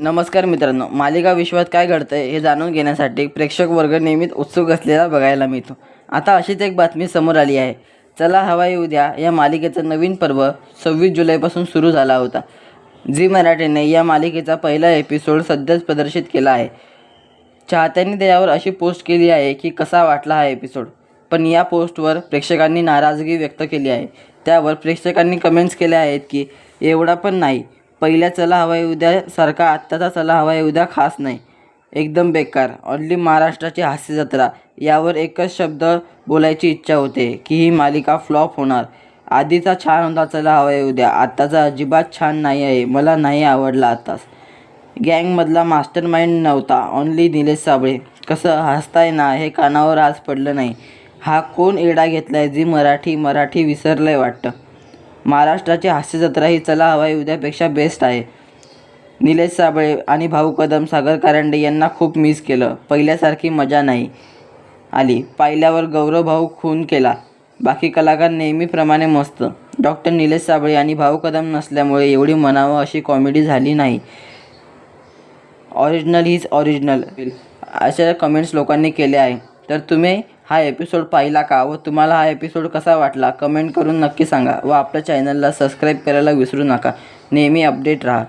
नमस्कार मित्रांनो मालिका विश्वात काय घडतंय हे जाणून घेण्यासाठी प्रेक्षक वर्ग नेहमीच उत्सुक असलेला बघायला मिळतो. आता अशीच एक बातमी समोर आली आहे. चला हवाई उद्या या मालिकेचं नवीन पर्व सव्वीस जुलैपासून सुरू झाला होता. झी मराठीने या मालिकेचा पहिला एपिसोड सध्याच प्रदर्शित केला आहे. चाहत्यांनी त्यावर अशी पोस्ट केली आहे की कसा वाटला हा एपिसोड पण या पोस्टवर प्रेक्षकांनी नाराजगी व्यक्त केली आहे. त्यावर प्रेक्षकांनी कमेंट्स केल्या आहेत की एवढा पण नाही. पहिल्या चला हवा येऊ द्या सारखा आत्ताचा चला हवा येऊ उद्या खास नाही. एकदम बेकार. ऑनली महाराष्ट्राची हास्य जत्रा. यावर एकच शब्द बोलायची इच्छा होते की ही मालिका फ्लॉप होणार. आधीचा छान होता चला हवा येऊ उद्या. आत्ताचा अजिबात छान नाही आहे. मला नाही आवडला आत्ताच. गँगमधला मास्टर माइंड नव्हता. ऑनली निलेश साबळे. कसं हसताय ना हे कानावर आज पडलं नाही. हा कोण एडा घेतलाय जी मराठी मराठी विसरलं आहे वाटतं. महाराष्ट्राची हास्य जत्रा ही चला हवाई उद्यापेक्षा बेस्ट आहे. निलेश साबळे आणि भाऊ कदम सागर कारंडे यांना खूप मिस केलं. पहिल्यासारखी मजा नाही आली. पाहिल्यावर गौरव भाऊ खून केला. बाकी कलाकार नेहमीप्रमाणे मस्त. डॉक्टर निलेश साबळे आणि भाऊ कदम नसल्यामुळे एवढी म्हणावं अशी कॉमेडी झाली नाही. ऑरिजिनल हीच ऑरिजिनल अशा कमेंट्स लोकांनी केल्या आहे. तर तुम्ही हा एपिसोड पाहिला का व तुम्हाला हा एपिसोड कसा वाटला? कमेंट करून नक्की सांगा व आपल्या चॅनलला सबस्क्राईब करायला विसरू नका. नेहमी अपडेट राहा.